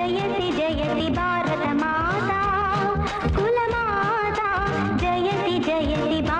జయతి జయతి భారత మాత కులమాత జయతి జయతి భారత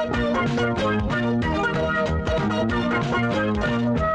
Thank you.